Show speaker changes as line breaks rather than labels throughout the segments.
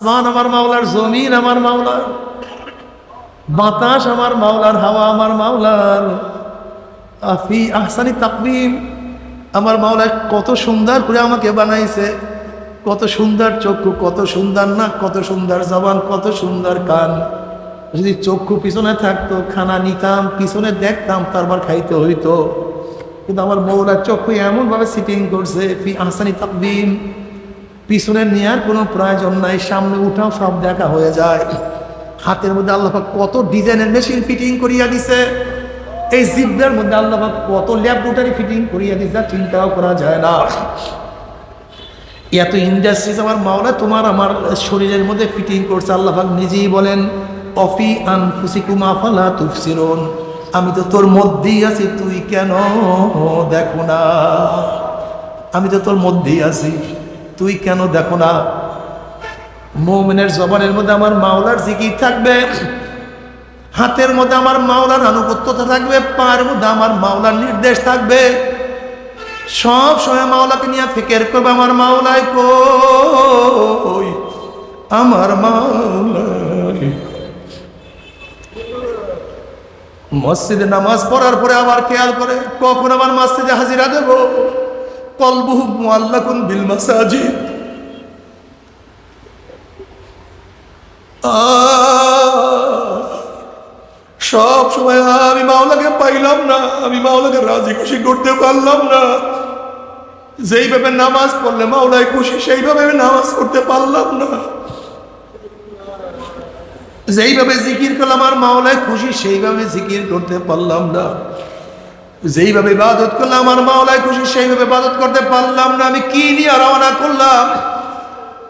আসমান আমার মাওলার, জমিন আমার মাওলার, বাতাস আমার মাওলার, হাওয়া আমার মাওলার। আফি আহসানি তাকবিম আমার মাওলা কত সুন্দর করে আমাকে বানাইছে। কত সুন্দর চক্ষু, কত সুন্দর নাক, কত সুন্দর জবান, কত সুন্দর কান। যদি চক্ষু পিছনে থাকতো, খানা নিতাম, পিছনে দেখতাম, তারপর খাইতে হইতো। কিন্তু আমার মৌলার চক্ষু এমনভাবে সিটিং করছে, ফি আহসানি তাকবিম পিছনে নেওয়ার কোনো প্রয়োজন নাই, সামনে উঠাও, সব দেখা হয়ে যায়। হাতের মধ্যে আল্লাহফাক কত ডিজাইনের মেশিন ফিটিং করিয়া দিছে। এই জিব্বের মধ্যে আল্লাহফাক কত ল্যাবরেটরি ফিটিং করিয়া দিছে চিন্তাও করা যায় না। এত ইন্ডাস্ট্রিজ আমার মাওলা তোমার আমার শরীরের মধ্যে ফিটিং করছে, আল্লাহ নিজেই বলেন, অফি আনফুসিকুমা ফালা তুফসিরুন। আমি তো তোর মধ্যেই আছি, তুই কেন দেখো না? আমি তো তোর মধ্যেই আছি। তুই কেন দেখো না? মৌমিনের জবানের মধ্যে আমার মাওলার জিকির থাকবে, হাতের মধ্যে আমার মাওলার আনুগত্যতা থাকবে, পায়ের মধ্যে আমার মাওলার নির্দেশ থাকবে। সব সময় মাওলাকে নিয়ে ফিকের করবে, আমার মাওলায় কই? আমার মসজিদে নামাজ পড়ার পরে আবার খেয়াল করে, কখন আমার মসজিদে হাজিরা দেব? কলবুহু মুআল্লাকুন বিল মাসাজিদ। সব সময় আমি মাওলাকে পাইলাম না, আমি মাওলাকে রাজি খুশি করতে পারলাম না। যেইভাবে নামাজ পড়লে মাওলায় খুশি সেইভাবে আমি নামাজ করতে পারলাম না। যেইভাবে জিকির করলাম আর মাওলায় খুশি সেইভাবে জিকির করতে পারলাম না। যেইভাবে ইবাদত করলাম, আমার মাওলায় খুশি, সেইভাবে ইবাদত করতে পারলাম না। আমি কি নিয়ে রওনা করলাম?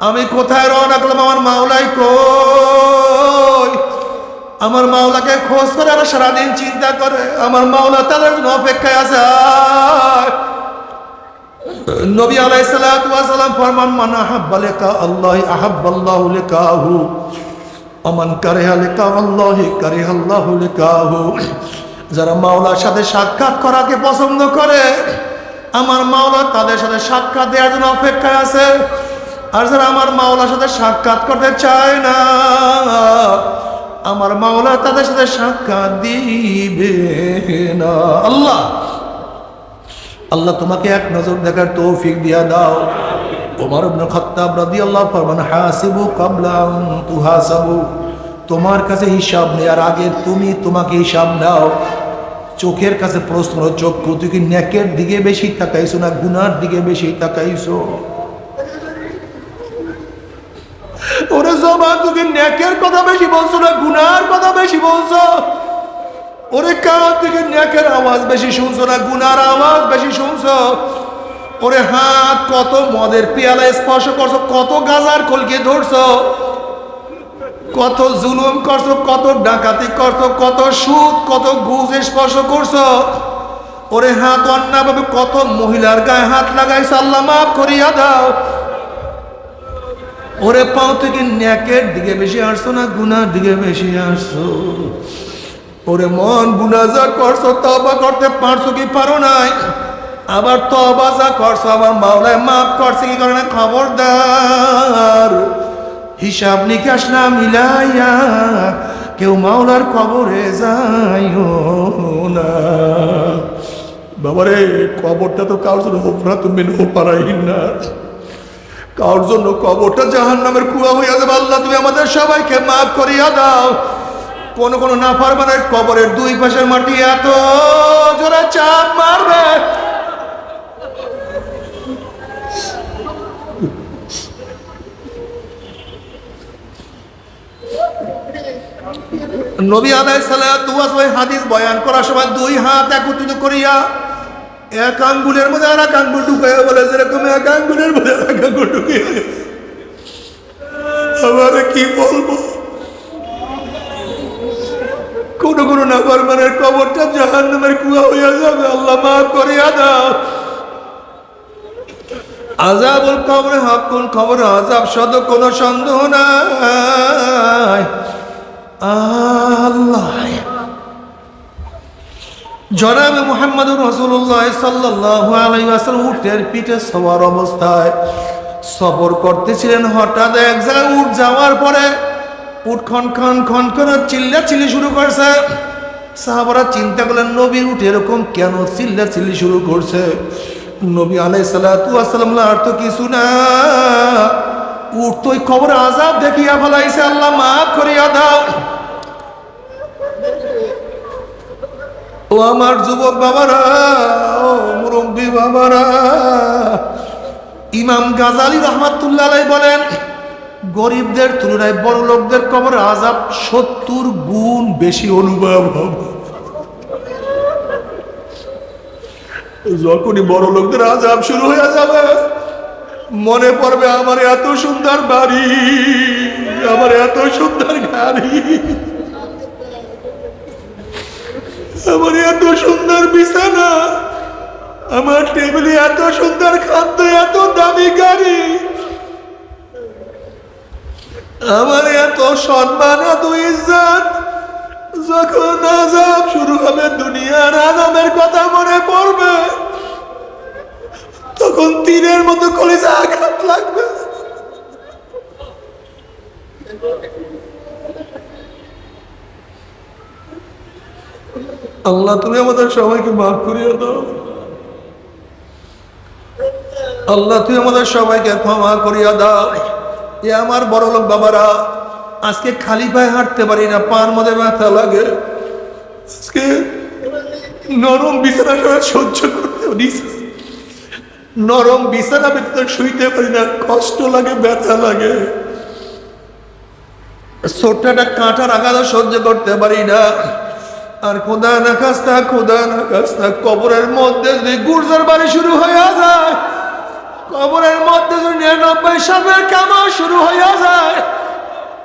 আমি কোথায় রওনা করলাম? আমার মাওলাই কই? আমার মাওলাকে খোঁজ করে আর সারাদিন চিন্তা করে। আমার মাওলা তাদের জন্য অপেক্ষায় আছে। নবী আলাইসালাম ফরমান, মান আহাব্বা লিকা আল্লাহ আহাব্বাল্লাহু লিকাহু। অমান কারেহা লিকা আল্লাহ, কারেহা আল্লাহু লিকাহু। যারা মাওলার সাথে সাক্ষাৎ করাকে পছন্দ করে, আমার মাওলা তাদের সাথে সাক্ষাৎ দেওয়ার জন্য অপেক্ষায় আছে। আর যারা আমার মাওলার সাথে সাক্ষাৎ করতে চায় না, আমার মাওলা তাদের সাথে সাক্ষাৎ দিবে না। আল্লাহ আল্লাহ তোমাকে এক নজর দেখার তৌফিক দিয়া দাও। ওমর ইবনে খাত্তাব রাদিয়াল্লাহু ফরমান হাসিবু ক্বাবলা তুহাসাবু। তোমার কাছে হিসাব নেওয়ার আগে তুমি তোমাকে হিসাব নাও। চোখের কাছে প্রশ্ন চক্ষু তুই কি নেকের দিকে বেশি তাকাইছো না গুনার দিকে বেশি তাকাইছো? ওরে জমা তুমি নেকের কথা বেশি বলছো না গুনার কথা বেশি বলছো? ওরে কান থেকে নেকের আওয়াজ বেশি শুনছো না গুনার আওয়াজ বেশি শুনছো? ওরে হাত কত মদের পেয়ালা স্পর্শ করছ, কত গাজার কলকে ধরছো? কত জুলুম করছ, কত ডাকাতি করছ, কত সুদ, কত ঘুষ স্পর্শ করছ। ওরে হাত অন্যভাবে কত মহিলার গায়ে হাত লাগাইছো, আল্লাহ মাফ করিয়া দাও। ওরে পাও থেকে ন্যাকের দিকে বেশি আসছো না গুনার দিকে বেশি আসছো? ওরে মন গুনা যা করছ তবা করতে পারছ কি পারো নাই? আবার তবা যা করছ, আবার মাওলায় মাফ করছে কি করে না, খবরদার। হিসাব নিকাশ না মিলাইয়া কেউ মাওলার কবরে যাইও না। বাবারে, কবরটা তো কারোর জন্য হোফরা তুমি হোপারাই না। কার জন্য কবরটা জাহান নামের কুয়া হইয়া যাবে। আল্লাহ, তুমি আমাদের সবাইকে মাফ করিয়া দাও। কোন কোন নাফারমানের কবরের দুই পাশের মাটি এত জোরে চাপ মারবে। নবী আলাই সাল্লাহ হাদিস বয়ান করার সময় দুই হাত একত্রিত করিয়া এক আঙ্গুলের মধ্যে আর এক আঙ্গুল ঢুকাইয়া বলে, যেরকম এক আঙ্গুলের মধ্যে আর এক আঙ্গুল ঢুকিয়ে আবার কি বলব? কোন কোন মানের কবরটা জাহান নামের কুয়া হইয়া যাবে, আল্লাহ মাফ করিয়া দাও। আজাবুল কবর হকুন খবর আজাব সদ কোন সন্দেহ নাই। আল্লাহ। জনাবে মোহাম্মদ রসুল্লাহ সাল্লাহ আলাইসাল উঠের পিঠে সবার অবস্থায় সফর করতেছিলেন। হঠাৎ এক জায়গায় উঠ যাওয়ার পরে উঠ খন খন খন করে চিল্লা চিল্লি শুরু করছে। সাহাবারা চিন্তা করলেন নবীর উঠ এরকম কেন চিল্লা চিল্লি শুরু করছে? নবী আলাই আর তো কিছু না। উঠ তো খবর, আজাব দেখিয়া ফেলাইছে আল্লাহ, মাফ করিয়া দাও। ও আমার যুবক বাবারা, ও মুরব্বী বাবারা, ইমাম গাজালি রহমাতুল্লাহ বলেন, গরিবদের তুলনায় বড় লোকদের কবর আজাব সত্তর গুণ বেশি অনুভব হবে। যখনই বড় লোকদের আজাব শুরু হয়ে যাবে মনে পড়বে আমার এত সুন্দর বাড়ি, আমার এত সুন্দর গাড়ি, আমার এত সুন্দর বিছানা, আমার টেবিলে এত সুন্দর খাদ্য, এত দামি গাড়ি, আমার এত সম্মান, এত ইজ্জত। যখন আজাব শুরু হবে দুনিয়ার আজামের কথা মনে পড়বে তখন তীরের মতো কলেজে আঘাত লাগবে। আল্লাহ, তুমি আমাদের সবাইকে মাফ করিয়ে দাও। আল্লাহ তুই আমাদের সবাইকে ক্ষমা করিয়া দাও। এ আমার বড় লোক বাবারা, আজকে খালি পায়ে হাঁটতে পারি না, পার মধ্যে ব্যথা লাগে। আজকে নরম বিছানা সহ্য করতে পারি নরম বিছানা ব্যতীত শুইতে পারি না, কষ্ট লাগে, ব্যথা লাগে। ছোট্ট একটা কাঁটার আঘাত সহ্য করতে পারি না। আর খোদা না খাস্তা, খোদা না খাস্তা, কবরের মধ্যে যদি গুর্জার বাড়ি শুরু হয়ে যায়, কবরের মধ্যে যদি নিরানব্বই সালের কেমন শুরু হইয়া যায়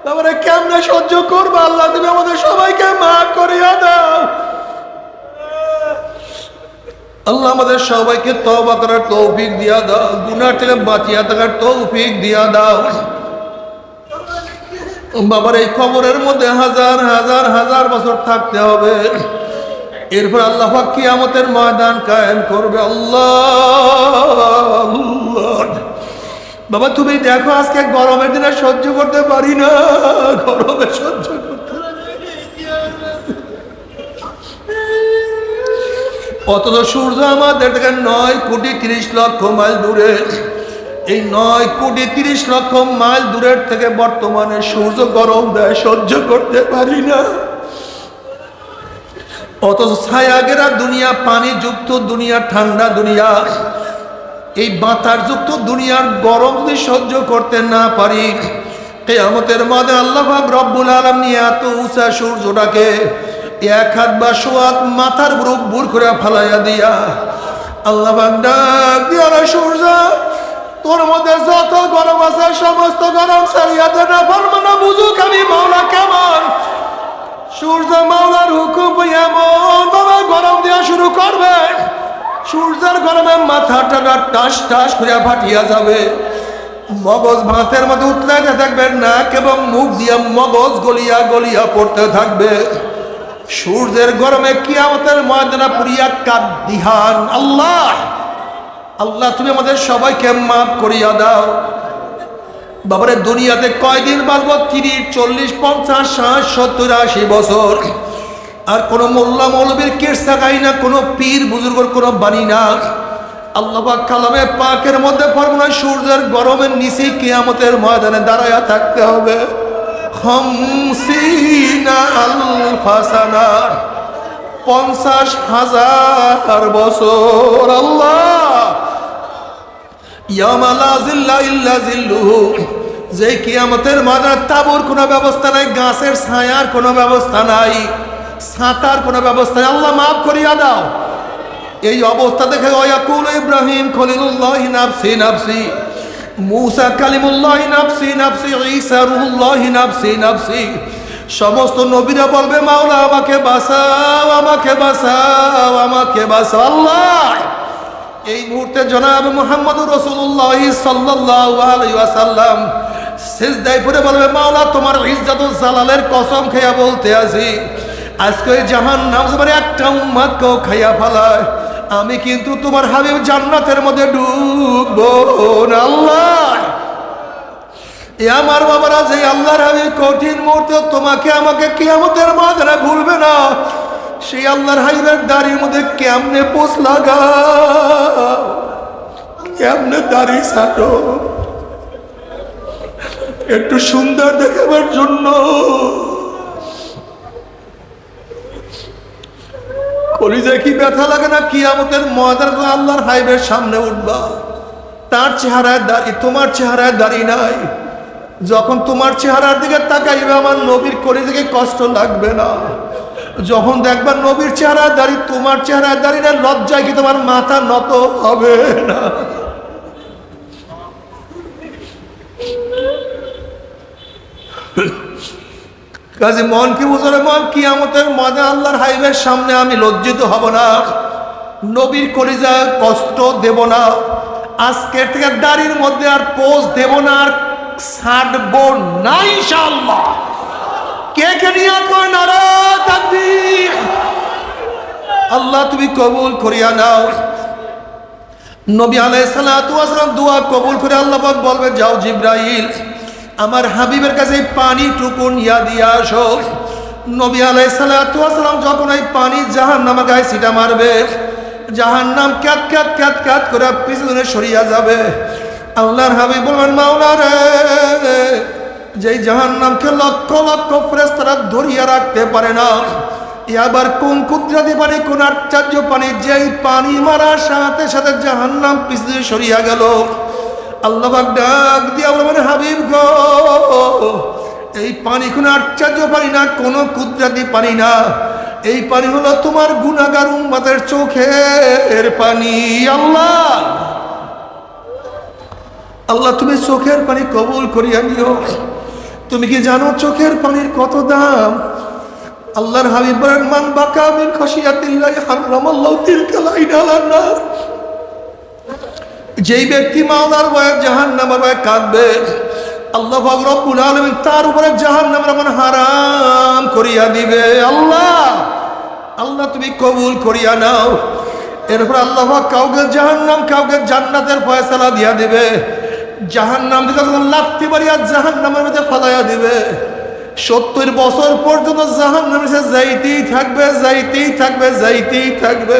তারপরে কেমনে সহ্য করব? আল্লাহ তুমি আমাদের সবাইকে মা করিয়া দাও। আল্লাহ আমাদের সবাইকে তবা করার তৌফিক দিয়া দাও, গুনার থেকে বাঁচিয়া থাকার তৌফিক দিয়া দাও। বাবার এই খবরের মধ্যে হাজার হাজার হাজার বছর থাকতে হবে। এরপর আল্লাহ কিয়ামতের ময়দান কায়েম করবে। আল্লাহ। বাবা, তুমি দেখো আজকে গরমের দিনে সহ্য করতে পারি না। গরমে সহ্য অথচ সূর্য আমাদের থেকে নয় কোটি তিরিশ লক্ষ মাইল দূরে। এই নয় কোটি তিরিশ লক্ষ মাইল দূরের থেকে বর্তমানে সূর্য গরম দেয়, সহ্য করতে পারি না। অথচ ছায়াগেরা দুনিয়া, পানি যুক্ত দুনিয়া, ঠান্ডা দুনিয়া। এই বাতার যুক্ত দুনিয়ার গরম যদি সহ্য করতে না পারি, কেয়ামতের মাঝে আল্লাহ রব্বুল আলম নিয়ে এত উঁচা সূর্যটাকে এক হাত বা সোয়াত মাথার বুক বুর করে ফালাইয়া দিয়া। আল্লাহ ডাক সূর্য, তোর মধ্যে যত গরম আছে, সমস্ত গরম সারিয়া দে না পারব না, বুঝুক আমি মাওলা কেমন? সূর্য মাওলার হুকুম এমন বাবা গরম দেওয়া শুরু করবে, সূর্যের গরমে মাথাটা টাস টাস করে ফাটিয়া যাবে। মগজ ভাতের মধ্যে উতলাইতে থাকবে নাক এবং মুখ দিয়ে মগজ গলিয়া গলিয়া পড়তে থাকবে। সূর্যের গরমে কিয়ামতের ময়দানা পুরিয়া কাদিহান। আল্লাহ! আল্লাহ, তুমি আমাদের সবাইকে মাফ করিয়া দাও। বাবারে, দুনিয়াতে কয়দিন বাঁচব? তিরিশ, চল্লিশ, পঞ্চাশ, ষাট, সত্তর, আশি বছর। আর কোনো মোল্লা মৌলবীর কেরসা গাই না, কোনো পীর বুজুর্গর কোনো বাণী না। আল্লাহ কালামে পাকের মধ্যে ফর্মুলা সূর্যের গরমের নিচে কিয়ামতের ময়দানে দাঁড়ায়া থাকতে হবে। খমসিনা আলফাসানা, পঞ্চাশ হাজার বছর আল্লাহ। ইয়ামালা জিল্লা ইল্লা জিল্লুহু, যে কিয়ামতের মাদার তাবুর কোনো ব্যবস্থা নাই, গাছের ছায়ার কোনো ব্যবস্থা নাই ছাতার কোনো ব্যবস্থা নাই। আল্লাহ মাফ করিয়া দাও। এই অবস্থা দেখে ওয়াকুল ইব্রাহিম খলিলুল্লাহ নাফসি নাফসি। মুসা কালিমুল্লাহ নাফসি নাফসি ঈসা রুহুল্লাহ নাফসি নাফসি। সমস্ত নবীরা বলবে, মাওলা, আমাকে বাঁচাও আমাকে বাঁচাও আমাকে বাঁচাও, আল্লাহ! এই মুহূর্তে জনাব মোহাম্মদ রসুল্লাহ সাল্লাম শেষদায় পরে বলবে, মাওলা, তোমার ইজ্জাত জালালের কসম খেয়া বলতে আছি আজকে জাহান নাম একটা উম্মাদকেও খাইয়া ফেলায়। আমি কিন্তু তোমার হাবিব জান্নাতের মধ্যে ডুববো আল্লাহ। এ আমার বাবারা যে আল্লাহর হাবিব কঠিন মুহূর্তে তোমাকে আমাকে কিয়ামতের মাঝে ভুলবে না, সেই আল্লাহর হাবিবের দাড়ির মধ্যে কেমনে পোষ লাগা কেমনে দাড়ি ছাটো একটু সুন্দর দেখাবার জন্য। কলিজায় কি ব্যথা লাগে না কিয়ামতের ময়দান আল্লাহর হাইবের সামনে উঠবা। তার চেহারায় দাঁড়িয়ে তোমার চেহারায় দাঁড়িয়ে নাই। যখন তোমার চেহারার দিকে তাকাইবে, আমার নবীর কলিজাকে কষ্ট লাগবে না। যখন দেখবা নবীর চেহারায় দাঁড়িয়ে তোমার চেহারায় দাঁড়িয়ে না লজ্জায় কি তোমার মাথা নত হবে না? কাজে মন কি বুঝলে মন কিয়ামতের মজা আল্লাহর হাইবের সামনে আমি লজ্জিত হব না। নবীর কলিজা কষ্ট দেব না। আজকের থেকে দাড়ির মধ্যে আর পোজ দেব না আর ছাড়বো না ইনশাআল্লাহ। কে কে নিয়ে কয় নারা তাকবীর? আল্লাহ তুমি কবুল করিয়া নাও। নবী আলাই সালাম দোয়া কবুল করে আল্লাহ বলবে যাও জিব্রাইল আমার হাবিবের কাছে পানি টুকুন ইয়া দিয়ে আসো। নবী আলাই সালাম যখন এই পানি জাহান নামা গায়ে সিটা মারবে জাহান নাম ক্যাত ক্যাত ক্যাত ক্যাত করে পিছনে সরিয়া যাবে। আল্লাহর হাবিব বলবেন, মাওলা রে, যেই জাহান নামকে লক্ষ লক্ষ ফ্রেস্তারা ধরিয়া রাখতে পারে না, এ আবার কোন কুদরাতি পানি, কোন আশ্চর্য পানি, যেই পানি মারার সাথে সাথে জাহান নাম পিছনে সরিয়া গেল? আল্লাহ ডাক দিয়া বলবেন হাবিব গো, এই পানি কোনো আশ্চর্য পানি না, কোনো কুদরাতি পানি না। এই পানি হলো তোমার গুণাগার উম্মাদের চোখের পানি, আল্লাহ। আল্লাহ, তুমি চোখের পানি কবুল করিয়া নিও। তুমি কি জানো চোখের পানির কত দাম? আল্লাহর হাবিব মান বাকা মিন খাশিয়াতিল্লাহি হারামাল্লাহু তিলকাল আইনা আলান নার। যেই ব্যক্তি মাওলার ভয়ে জাহান্নামের ভয়ে কাঁদবে, আল্লাহ পাক রব্বুল আলামিন তার উপরে জাহান্নামের এমন হারাম করিয়া দিবে। আল্লাহ আল্লাহ তুমি কবুল করিয়া নাও। এরপর আল্লাহ কাউকে জাহান্নাম, কাউকে জান্নাতের ফয়সালা দিয়া দিবে। জাহান্নাম থেকে যখন লাত্তি মারিয়া জাহান্নামের মধ্যে ফালাইয়া দিবে। সত্তর বছর পর্যন্ত জাহান্নামে সে যাইতেই থাকবে যাইতেই থাকবে যাইতেই থাকবে।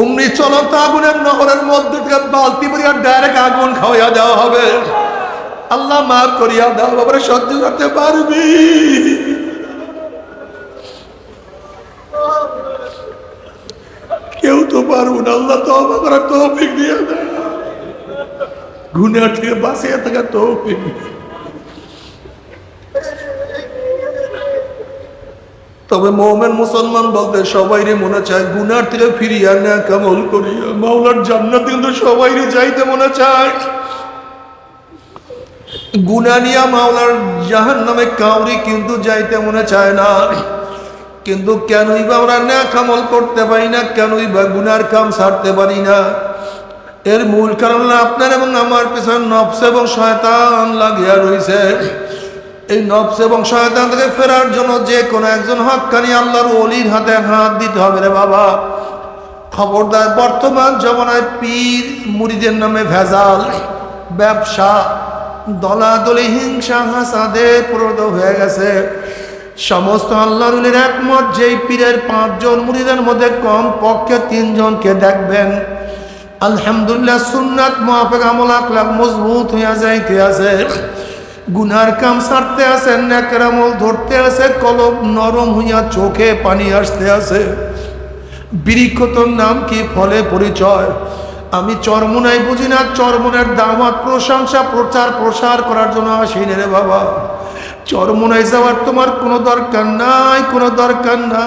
উমনি চলন্ত আগুনের নহরের মধ্যে থেকে বালতি ভরিয়া ডাইরেক্ট আগুন খাওয়াইয়া দেওয়া হবে। আল্লাহ মাফ করিয়া দাও, বাবারে সহ্য করতে পারবি। কেউ তো পারব না, আল্লাহ তো আমার তৌফিক দিয়ে দেয়। গুনার থেকে বাঁচিয়ে থাকা তৌফিক। তবে মোহামেন মুসলমান বলতে সবাইরে মনে চায়, গুনার থেকে ফিরিয়া না কামল করিয়া। মাওলার জান্নাত কিন্তু সবাইরে যাইতে মনে চায়। গুনানিয়া মাওলার জাহান নামে কাউরি কিন্তু যাইতে মনে চায় না। কিন্তু কেনই বা আমরা না কামল করতে পারি না, কেনই বা গুনার কাম ছাড়তে পারি না। এর মূল কারণ আপনার এবং আমার পেছনে নফস এবং শয়তান লাগিয়া রয়েছে এই নবস এবং শয়তান থেকে ফেরার জন্য যে কোনো একজন হকানি আল্লাহর অলির হাতে হাত দিতে হবে রে বাবা। খবরদার, বর্তমান জমানায় পীর মুড়িদের নামে ভেজাল, ব্যবসা, দলাদলি, হিংসা, হাসাদে প্রদ হয়ে গেছে। সমস্ত আল্লাহর উলির একমত, যেই পীরের পাঁচজন মুড়িদের মধ্যে কম পক্ষে তিনজনকে দেখবেন। আলহামদুলিল্লাহ সুন্নাত মোয়াফেক আমল আকলাক মজবুত হইয়া যাইতে আছে। গুনার কাম সারতে আছে নেকের আমল ধরতে আছে কলব নরম হইয়া চোখে পানি আসতে আছে। বৃক্ষতর নাম কি ফলে পরিচয়? আমি চরমুনাই বুঝি না, চরমুনের দামাত প্রশংসা, প্রচার প্রসার করার জন্য আসি রে বাবা। চরমনায় যাওয়ার তোমার কোনো দরকার নাই, কোনো দরকার না